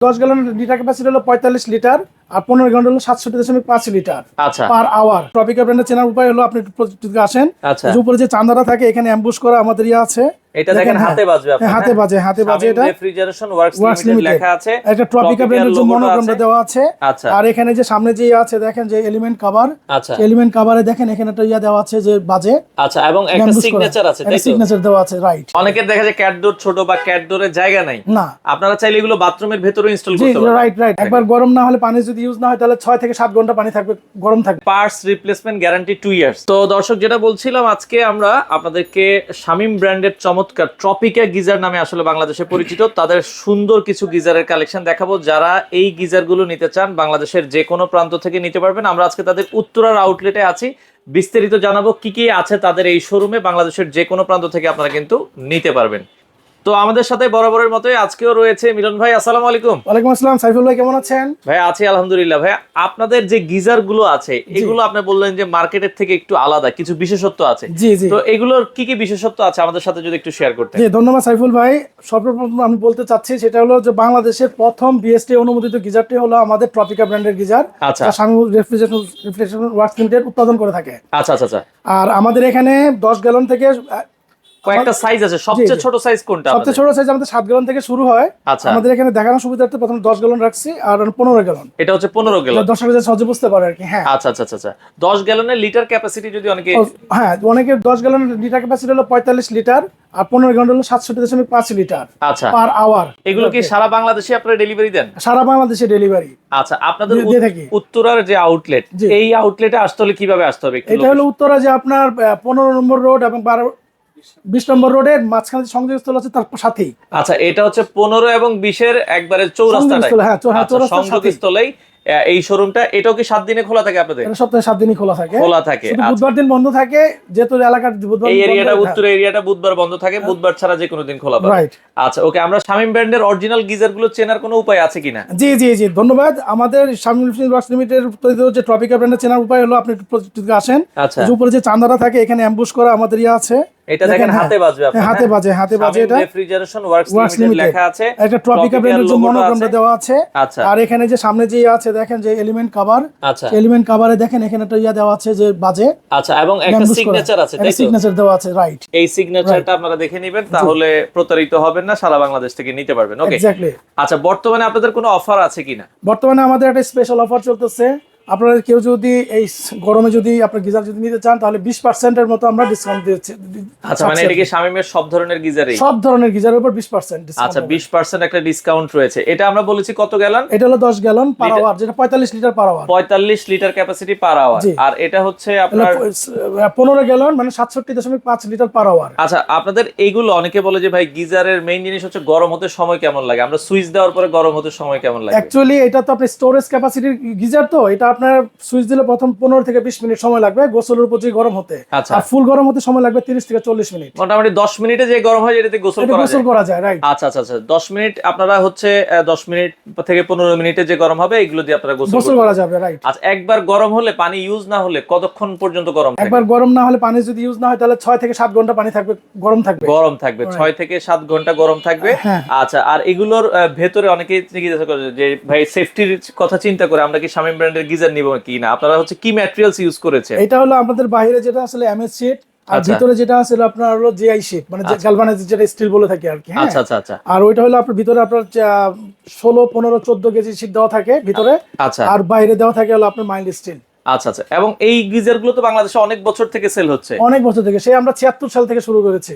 দশ gallon litre capacity হলো পঁয়তাল্লিশ লিটার আর পনেরো গ্যালন হলো সাতষট্টি দশমিক পাঁচ লিটার আচ্ছা। পার আওয়ার ট্রপিকা ব্র্যান্ডের চেনার উপায় হলো আপনি আসেন। আচ্ছা। উপরে যে চান্দাটা থাকে এখানে অ্যাম্বুস করা আমাদের ইয়ে আছে। এটা দেখেন হ্যাঁ, হাতে বাজবে হ্যাঁ, হাতে বাজে হাতে বাজে এটা। রেফ্রিজারেশন ওয়ার্কস লিমিটেড লেখা আছে। ট্রপিকা ব্র্যান্ডের যে মনোগ্রামটা দেওয়া আছে আচ্ছা। আর এখানে যে সামনে যে ইয়ে আছে দেখেন যে এলিমেন্ট কভার আচ্ছা। এলিমেন্ট কভারে দেখেন এখানে একটা ইয়া দেওয়া আছে যে বাজে। আচ্ছা এবং একটা সিগনেচার আছে তাই সিগনেচার দেওয়া আছে রাইট অনেকের দেখা যায় ছোট বা জায়গা নাই। না। আপনারা চাইলে এগুলো বাথরুমের ভেতরে ইনস্টল করতে পারেন রাইট রাইট একবার গরম না হলে পানি যদি ইউজ না হয় তাহলে ছয় থেকে সাত ঘণ্টা পানি থাকবে গরম থাকবে। Parts replacement guarantee two years তো দর্শক যেটা বলছিলাম আজকে আমরা আপনাদেরকে শামিম ব্র্যান্ডের চমৎকার ট্রপিকা গিজার নামে আসলে বাংলাদেশে পরিচিত। তাদের সুন্দর কিছু গিজারের কালেকশন দেখাবো। যারা এই গিজারগুলো নিতে চান, বাংলাদেশের যে কোনো প্রান্ত থেকে নিতে পারবেন। আমরা আজকে তাদের উত্তরার আউটলেটে আছি। বিস্তারিত জানাব কি কি আছে তাদের এই শোরুমে বাংলাদেশের যে কোনো প্রান্ত থেকে আপনারা কিন্তু নিতে পারবেন। তো আমাদের সাথে বরাবরের মতোই আজকেও রয়েছে মিলন ভাই আসসালামু আলাইকুম। ওয়ালাইকুম আসসালাম সাইফুল ভাই কেমন আছেন? ভাই আছি আলহামদুলিল্লাহ। ভাই আপনাদের যে গিজারগুলো আছে এগুলো আপনি বললেন যে মার্কেটের থেকে একটু আলাদা কিছু বিশেষত্ব আছে। জি জি। তো এগুলোর কি কি বিশেষত্ব আছে আমাদের সাথে যদি একটু শেয়ার করতেন? জি ধন্যবাদ সাইফুল ভাই। সর্বপ্রথম আমি বলতে চাচ্ছি সেটা হলো যে বাংলাদেশের প্রথম বিএসটি অনুমোদিত গিজারটি হলো আমাদের ট্রপিকা ব্র্যান্ডের গিজার আচ্ছা। স্বামী রেফ্রিজারেশন রেফ্রিজারেশন ওয়ার্কস লিমিটেড উৎপাদন করে থাকে। আচ্ছা আচ্ছা আচ্ছা। আর আমাদের এখানে দশ গ্যালন থেকে কয়েকটা সাইজ আছে। সবচেয়ে ছোট সাইজ কোনটা সবচেয়ে ছোট সাইজ আমাদের গ্যালন থেকে শুরু হয়। আচ্ছা। আমাদের এখানে দেখানোর সুবিধার্থে প্রথম দশ গ্যালন রাখছি আর পনেরো গ্যালন এটা হচ্ছে পনেরো গ্যালন দশ হাজার সহজে বুঝতে পারে আর কি হ্যাঁ। আচ্ছা আচ্ছা আচ্ছা আচ্ছা। দশ গ্যালনের লিটার ক্যাপাসিটি যদি অনেকে হ্যাঁ গ্যালন লিটার ক্যাপাসিটি হলো পঁয়তাল্লিশ লিটার আর পনেরো গ্যালন হলো সাতষট্টি দশমিক পাঁচ লিটার আচ্ছা। পার আওয়ার এগুলো কি সারা বাংলাদেশে আপনারা ডেলিভারি দেন? সারা বাংলাদেশে ডেলিভারি আচ্ছা আপনাদের উত্তরার যে আউটলেট এই আউটলেটে আসতে হলে কীভাবে আসতে হবে এটা হলো উত্তরা যে আপনার পনেরো নম্বর রোড এবং বারো বিশ নম্বর রোডের মাঝখানে যে সংযোগস্থল আছে তার সাথেই। আচ্ছা এটা হচ্ছে পনেরো এবং বিশের একবারে সংযোগস্থল, হ্যাঁ, হ্যাঁ, আচ্ছা, সংযোগস্থলেই এই শোরুমটা এটাও কি সাত দিনে খোলা থাকে আপনাদের? সপ্তাহে সাত দিনই খোলা থাকে। খোলা থাকে আচ্ছা। বুধবার দিন বন্ধ থাকে যেহেতু এলাকার বুধবার এই এরিয়াটা উত্তর এরিয়াটা বুধবার বন্ধ থাকে বুধবার ছাড়া যে কোনো দিন খোলা পাবে। আচ্ছা ওকে আমরা শামিম ব্র্যান্ডের অরিজিনাল গিজারগুলো চেনার কোনো উপায় আছে কিনা? জি জি জি ধন্যবাদ। আমাদের স্বামী ওয়ার্কস লিমিটেড যে ট্রপিকা ব্র্যান্ডের চেনার উপায় হলো আপনি আসেন। আচ্ছা। যে উপরে যে চান্দাটা থাকে এখানে অ্যাম্বুশ করা আমাদের ইয়ে আছে। এটা দেখেন দেখেন, হাতে বাজবে হ্যাঁ, হাতে বাজে হাতে বাজে এটা। রেফ্রিজারেশন ওয়ার্কস লিমিটেড লেখা আছে। ট্রপিকা ব্র্যান্ডের যে মনোগ্রামটা দেওয়া আছে আচ্ছা। আর এখানে যে সামনে যে ইয়ে আছে দেখেন যে এলিমেন্ট কভার আচ্ছা। এলিমেন্ট কভারে দেখেন এখানে একটা ইয়া দেওয়া আছে যে বাজে। আচ্ছা এবং একটা সিগনেচার আছে তাই তো? সিগনেচার দেওয়া আছে রাইট এই সিগনেচারটা আপনারা দেখে নেবেন তাহলে প্রতারিত হবেন না সারা বাংলাদেশ থেকে নিতে পারবেন। ওকে এক্স্যাক্টলি আচ্ছা বর্তমানে আপনাদের কোনো অফার আছে কিনা? বর্তমানে আমাদের একটা স্পেশাল অফার চলতেছে। আপনারা কেউ যদি এই গরমে যদি আপনার গিজার যদি নিতে চান তাহলে বিশ পার্সেন্টের মতো আমরা ডিসকাউন্ট দিচ্ছি আচ্ছা মানে এটা কি শামিমের সব ধরনের গিজারই? সব ধরনের গিজারের উপর বিশ পার্সেন্ট আচ্ছা বিশ পার্সেন্ট একটা ডিসকাউন্ট রয়েছে। এটা আমরা বলেছি কত গ্যালন? এটা হলো দশ গ্যালন পার আওয়ার যেটা পঁয়তাল্লিশ লিটার পার আওয়ার পঁয়তাল্লিশ লিটার ক্যাপাসিটি পার আওয়ার আর এটা হচ্ছে আপনার পনেরো গ্যালন মানে সাতষট্টি দশমিক পাঁচ লিটার পার আওয়ার আচ্ছা আপনাদের এইগুলো অনেকে বলে যে ভাই গিজারের মেইন জিনিস হচ্ছে গরম হতে সময় কেমন লাগে? আমরা সুইচ দেওয়ার পরে গরম হতে সময় কেমন লাগে? অ্যাকচুয়ালি এটা তো আপনার স্টোরেজ ক্যাপাসিটির গিজার তো এটা আপনার সুইচ দিলে প্রথম পনেরো থেকে বিশ মিনিট সময় লাগবে গোসলের উপর যে গরম হতে। আচ্ছা। আর ফুল গরম হতে সময় লাগবে তিরিশ থেকে চল্লিশ মিনিট। মোটামুটি দশ মিনিটে যে গরম হয় এটাতে গোসল গোসল করা যায় রাইট আচ্ছা আচ্ছা আচ্ছা। দশ মিনিট আপনারা হচ্ছে দশ মিনিট থেকে পনেরো মিনিটে যে গরম হবে এগুলো দিয়ে আপনারা গোসল করা যাবে রাইট আচ্ছা একবার গরম হলে পানি ইউজ না হলে কতক্ষণ পর্যন্ত গরম একবার গরম না হলে পানি যদি ইউজ না হয় তাহলে ছয় থেকে সাত ঘণ্টা পানি থাকবে গরম থাকবে। গরম থাকবে ছয় থেকে সাত ঘণ্টা গরম থাকবে। হ্যাঁ। আচ্ছা আর এগুলোর ভেতরে অনেকে জিজ্ঞাসা করে যে ভাই সেফটির কথা চিন্তা করে আমরা কি শামিম ব্র্যান্ডের গিজার নিব কি না আপনারা হচ্ছে কি ম্যাটেরিয়ালস ইউজ করেছেন? এটা হলো আমাদের বাইরে যেটা আসলে এমএস শীট আর আচ্ছা। ভিতরে যেটা আছে আপনার হলো জিআই শীট মানে গ্যালভানাইজ যেটা স্টিল বলে থাকে আর কি হ্যাঁ? আচ্ছা আচ্ছা আচ্ছা। আর ওইটা হলো আপনার ভিতরে আপনার ষোলো পনেরো চোদ্দ কেজি শীট দেওয়া থাকে ভিতরে। আচ্ছা। আর বাইরে দেওয়া থাকে হলো আপনার মাইল্ড স্টিল আচ্ছা আচ্ছা। এবং এই গিজারগুলো তো বাংলাদেশে অনেক বছর থেকে সেল হচ্ছে। অনেক বছর থেকে। সেই আমরা ছিয়াত্তর সাল থেকে শুরু করেছি।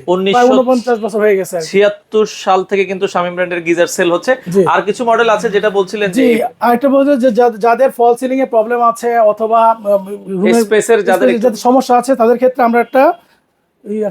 উনপঞ্চাশ বছর হয়ে গেছে ছিয়াত্তর সাল থেকে কিন্তু শামিম ব্র্যান্ডের গিজার সেল হচ্ছে। আর কিছু মডেল আছে যেটা বলছিলেন যে আরেকটা বলছে যে যাদের ফল সিলিং এ প্রবলেম আছে অথবা স্পেসের যাদের সমস্যা আছে তাদের ক্ষেত্রে আমরা একটা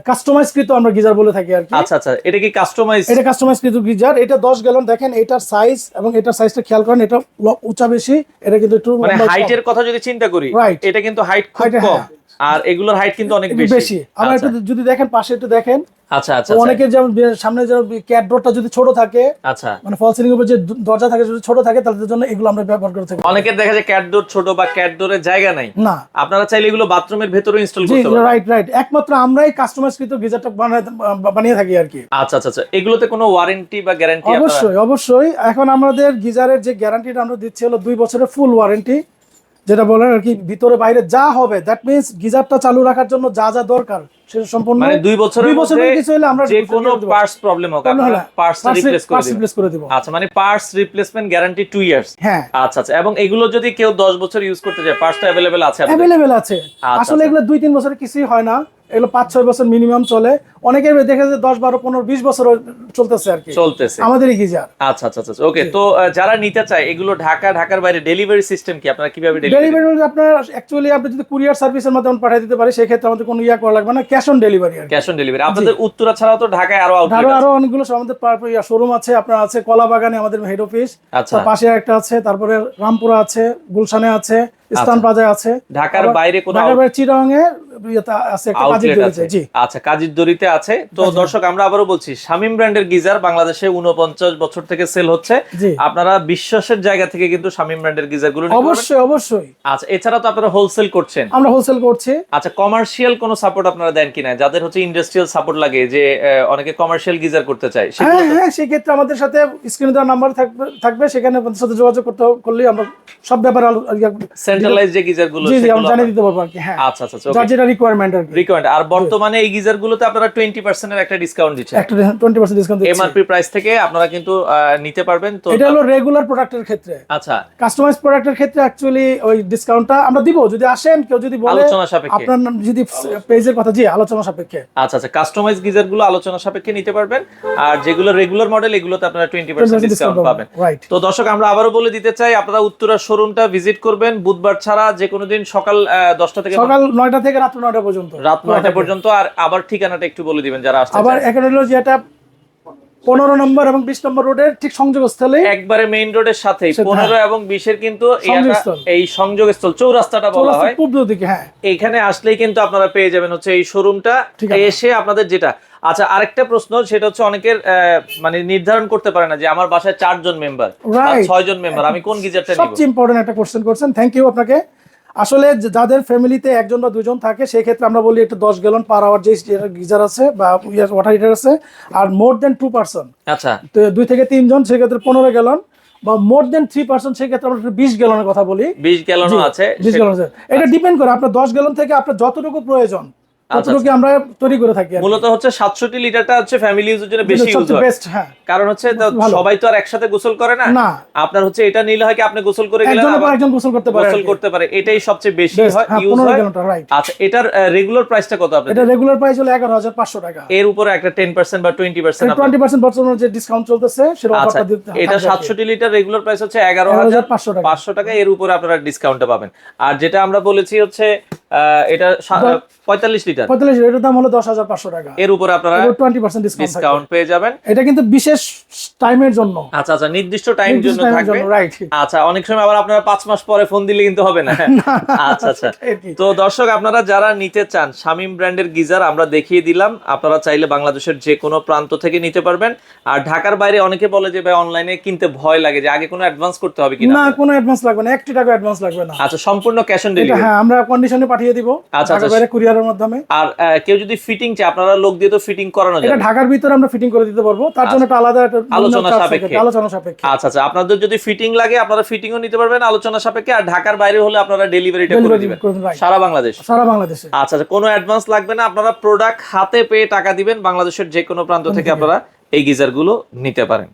কাস্টমাইজ কৃত আমরা গিজার বলে থাকি আর কি আচ্ছা আচ্ছা এটা কি কাস্টমাইজ এটা কাস্টমাইজ কৃত গিজার এটা দশ গ্যালন দেখেন এটার সাইজ এবং এটার সাইজটা খেয়াল করেন এটা উঁচা বেশি এটা কিন্তু একটু মানে। হাইটের কথা যদি চিন্তা করি. এটা কিন্তু হাইট খুব কম হ্যাঁ। আর এগুলোর হাইট কিন্তু অনেক বেশি বেশি আবার আচ্ছা একটু যদি দেখেন পাশে একটু দেখেন আচ্ছা আচ্ছা তো অনেকের যেমন সামনে যেমন ক্যাট ডোরটা যদি ছোট থাকে আচ্ছা। মানে ফল সিলিং উপর যে দরজা থাকে যদি ছোট থাকে তাদের জন্য এগুলো আমরা ব্যবহার করে থাকি। অনেকের দেখা যায় ক্যাট ডোর ছোট বা ক্যাট ডোরের জায়গা নাই। না। আপনারা চাইলে এগুলো বাথরুমের ভেতরে ইনস্টল করতে পারেন। রাইট রাইট একমাত্র আমরাই কাস্টমাইজ কৃত গিজারটা বানায়- বানিয়ে থাকি আর কি। আচ্ছা আচ্ছা আচ্ছা। এগুলোতে কোনো ওয়ারেন্টি বা গ্যারান্টি অবশ্যই অবশ্যই। এখন আমাদের গিজারের যে গ্যারান্টিটা আমরা দিচ্ছি হলো দুই বছরের ফুল ওয়ারেন্টি যেটা বলেন আর কি ভিতরে বাইরে যা হবে দ্যাট মিন্স গিজারটা চালু রাখার জন্য যা যা দরকার সেটা সম্পূর্ণ মানে দুই বছরের দুই বছরের মধ্যে কিছু হলে আমরা যে কোনো পার্টস প্রবলেম হোক আপনারা পার্টস রিপ্লেস করে দিবেন রিপ্লেস করে দিব আচ্ছা মানে পার্টস রিপ্লেসমেন্ট গ্যারান্টি 2 ইয়ার্স হ্যাঁ আচ্ছা আচ্ছা এবং এগুলো যদি কেউ 10 বছর ইউজ করতে চায় পার্টসটা अवेलेबल আছে আপনাদের অ্যাভেলেবেল আছে আচ্ছা, আসলে আচ্ছা। এগুলো দুই তিন বছরের কিছুই হয় না এগুলো পাঁচ ছয় বছর মিনিমাম চলে। অনেকের দেখা যায় দশ বারো পনেরো বিশ বছর চলতেছে আর কি। চলতেছে। আমাদের গিজার। আচ্ছা আচ্ছা আচ্ছা ওকে তো যারা নিতে চায় এগুলো ঢাকা ঢাকার বাইরে ডেলিভারি সিস্টেম কি? আপনারা কীভাবে ডেলিভারি ডেলিভারি আপনার অ্যাকচুয়ালি আপনি যদি কুরিয়ার সার্ভিসের মাধ্যমে পাঠিয়ে দিতে পারি সেক্ষেত্রে আমাদের কোনো ইয়া করা লাগবে না ক্যাশ অন ডেলিভারি আর ক্যাশ অন ডেলিভারি আপনাদের উত্তরা ছাড়াও তো ঢাকায় আরও আরও আরও অনেকগুলো আমাদের শোরুম আছে আপনার আছে কলা বাগানে আমাদের হেড অফিস আচ্ছা। তার পাশে একটা আছে তারপরে রামপুরা আছে গুলশানে আছে ইস্তান প্লাজায় আছে। ঢাকার বাইরে কোথাও? ঢাকার বাইরে চিরং এ আছে একটা কাজের আউটলেট জি। আচ্ছা কাজীর দড়িতে আছে। তো দর্শক আমরা বলছি শামিম ব্র্যান্ডের গিজার বাংলাদেশে উনপঞ্চাশ বছর থেকে সেল হচ্ছে। আপনারা বিশ্বাসের জায়গা থেকে কিন্তু শামিম ব্র্যান্ডের অবশ্যই অবশ্যই। আচ্ছা এছাড়া তো আপনারা হোলসেল করছেন। আমরা হোলসেল করছি। আচ্ছা কমার্শিয়াল কোনো সাপোর্ট আপনারা দেন কিনা? যাদের হচ্ছে ইন্ডাস্ট্রিয়াল সাপোর্ট লাগে যে অনেকে কমার্শিয়াল গিজার করতে চায় হ্যাঁ হ্যাঁ সেক্ষেত্রে আমাদের সাথে স্ক্রিনে দেওয়ার নাম্বার থাকবে থাকবে সেখানে আমাদের সাথে যোগাযোগ করতে করলেই আমরা সব ব্যাপারে সেন্ট্রালাইজ যে গিজারগুলো জি জি আমরা জানিয়ে দিতে পারব আর কি হ্যাঁ। আচ্ছা আচ্ছা যেটা রিকোয়ারমেন্ট আর রিকমেন্ড আর বর্তমানে এই গিজার গুলোতে আপনারা একটা ডিসকাউন্ট দিচ্ছেন। একটা টোয়েন্টি পার্সেন্ট ডিসকাউন্ট দিচ্ছি। এমআরপি প্রাইস থেকে আপনারা কিন্তু নিতে পারবেন। তো এটা হলো রেগুলার প্রোডাক্টের ক্ষেত্রে। আচ্ছা। কাস্টমাইজ প্রোডাক্টের ক্ষেত্রে অ্যাকচুয়ালি ওই ডিসকাউন্টটা আমরা দিব। যদি আসেন কেউ যদি বলে আলোচনা সাপেক্ষে। আপনার যদি পেজের কথা জি আলোচনা সাপেক্ষে। আচ্ছা আচ্ছা কাস্টমাইজ গিজারগুলো আলোচনা সাপেক্ষে নিতে পারবেন। আর যেগুলো রেগুলার মডেল এগুলোতে আপনারা টোয়েন্টি পার্সেন্ট ডিসকাউন্ট পাবেন। রাইট তো দর্শক আমরা আবারও বলে দিতে চাই আপনারা উত্তরা শোরুমটা ভিজিট করবেন। বুধবার ছাড়া যে কোনো দিন সকাল আহ, দশটা থেকে সকাল নয়টা থেকে রাত্র নয়টা পর্যন্ত। রাত নয়টা পর্যন্ত আর আবার ঠিকানাটা একটু বলে দিবেন যারা আসতে আবার চায়। এখানে হলো যেটা পনেরো নম্বর এবং বিশ নম্বর রোডের ঠিক সংযোগস্থলে। একবারে মেইন রোডের সেটা- পনেরো এবং বিশের কিন্তু এই সংযোগস্থল। চৌরাস্তাটা বলা হয়। পূর্ব দিকে হ্যাঁ। এইখানে আসলেই কিন্তু আপনারা পেয়ে যাবেন হচ্ছে এই শোরুমটা এসে আপনাদের যেটা আচ্ছা আরেকটা প্রশ্ন সেটা হচ্ছে অনেকের মানে নির্ধারণ করতে পারে না যে আমার বাসায় চারজন মেম্বার Right. ছয় জন মেম্বার আমি কোন গিজারটা নিব? সবচেয়ে ইম্পর্টেন্ট একটা কোশ্চেন করছেন। থ্যাংক ইউ আপনাকে। আসলে যাদের ফ্যামিলিতে একজন বা দুজন থাকে সেই ক্ষেত্রে আমরা বলি একটা দশ গ্যালন পার আওয়ার যে গিজার আছে বা ওয়াটার হিটার আছে আর মোর দেন টু পার্সন আচ্ছা। তো দুই থেকে তিনজন সেক্ষেত্রে পনেরো গ্যালন বা মোর দেন থ্রি পার্সেন্ট সেক্ষেত্রে আমরা বিশ গ্যালনের কথা বলি। বিশ গ্যালনও আছে। বিশ গ্যালন আছে। এটা ডিপেন্ড করে আপনার দশ গ্যালন থেকে আপনার যতটুকু প্রয়োজন আচ্ছা, ততটুকু আমরা তৈরি করে থাকি মূলত হচ্ছে লিটারটা হচ্ছে ফ্যামিলি ইউজের জন্য বেশি ইউজ হয়। বেস্ট হ্যাঁ। কারণ হচ্ছে সবাই তো আর একসাথে গোসল করে না? আপনার হচ্ছে এটা নিলে হয় কি আপনি গোসল করে গেলেন পর একজন গোসল করতে পারে গোসল করতে পারে। এটাই সবচেয়ে বেশি হয় হ্যাঁ, ইউজ হয়। আচ্ছা এটার রেগুলার প্রাইসটা কত আপনাদের? এটা রেগুলার প্রাইস হলো এগারো হাজার পাঁচশো টাকা। এর উপরে একটা টেন পার্সেন্ট বা টোয়েন্টি পার্সেন্ট টোয়েন্টি পার্সেন্ট বর্তমানে যে ডিসকাউন্ট চলতেছে সেটা আচ্ছা অফারটা দিতে এটা সাতষট্টি লিটার রেগুলার প্রাইস হচ্ছে এগারো হাজার 11,500 টাকা। পাঁচশো টাকা এর উপরে আপনারা ডিসকাউন্টটা পাবেন। আর যেটা আমরা বলেছি হচ্ছে আহ, এটা পঁয়তাল্লিশ লিটার। পঁয়তাল্লিশ এটার দাম হলো দশ হাজার পাঁচশো টাকা। এর উপরে আপনারা টোয়েন্টি পার্সেন্ট ডিসকাউন্ট ডিসকাউন্ট পেয়ে যাবেন। এটা কিন্তু বিশেষ টাইমের জন্য। আচ্ছা আচ্ছা নির্দিষ্ট টাইম জন্য থাকবে। আচ্ছা অনেক সময় আবার আপনারা মাস পরে ফোন দিলে কিন্তু হবে না। আচ্ছা আচ্ছা। তো দর্শক আপনারা যারা নিতে চান শামিম ব্র্যান্ডের গিজার আমরা দেখিয়ে দিলাম। আপনারা চাইলে বাংলাদেশের যে কোনো প্রান্ত থেকে নিতে পারবেন। আর ঢাকার বাইরে অনেকে বলে যে ভাই অনলাইনে কিনতে ভয় লাগে যে আগে কোনো অ্যাডভান্স করতে হবে কিনা? না কোনো অ্যাডভান্স লাগবে না। একটি টাকা অ্যাডভান্স লাগবে না। আচ্ছা সম্পূর্ণ ক্যাশ অন ডেলিভারি হ্যাঁ আমরা কন্ডিশনে পাঠিয়ে দিব। আচ্ছা, আচ্ছা। কুরিয়ারের মাধ্যমে। আর কেউ যদি ফিটিং চায় আপনারা লোক দিয়ে তো ফিটিং করানো এটা ঢাকার ভিতরে আমরা ফিটিং করে দিতে পারব। তার জন্য একটা আলাদা আলোচনা সাপেক্ষে। আলোচনা সাপেক্ষে। আচ্ছা আচ্ছা আপনাদের যদি ফিটিং লাগে আপনারা ফিটিংও নিতে পারবেন আলোচনা সাপেক্ষে আর ঢাকার বাইরে হলে আপনারা ডেলিভারিটা করে দিবেন। সারা বাংলাদেশ। সারা বাংলাদেশে। আচ্ছা আচ্ছা কোনো অ্যাডভান্স লাগবে না আপনারা প্রোডাক্ট হাতে পেয়ে টাকা দিবেন বাংলাদেশের যে কোনো প্রান্ত থেকে? আপনারা এই গিজারগুলো নিতে পারেন।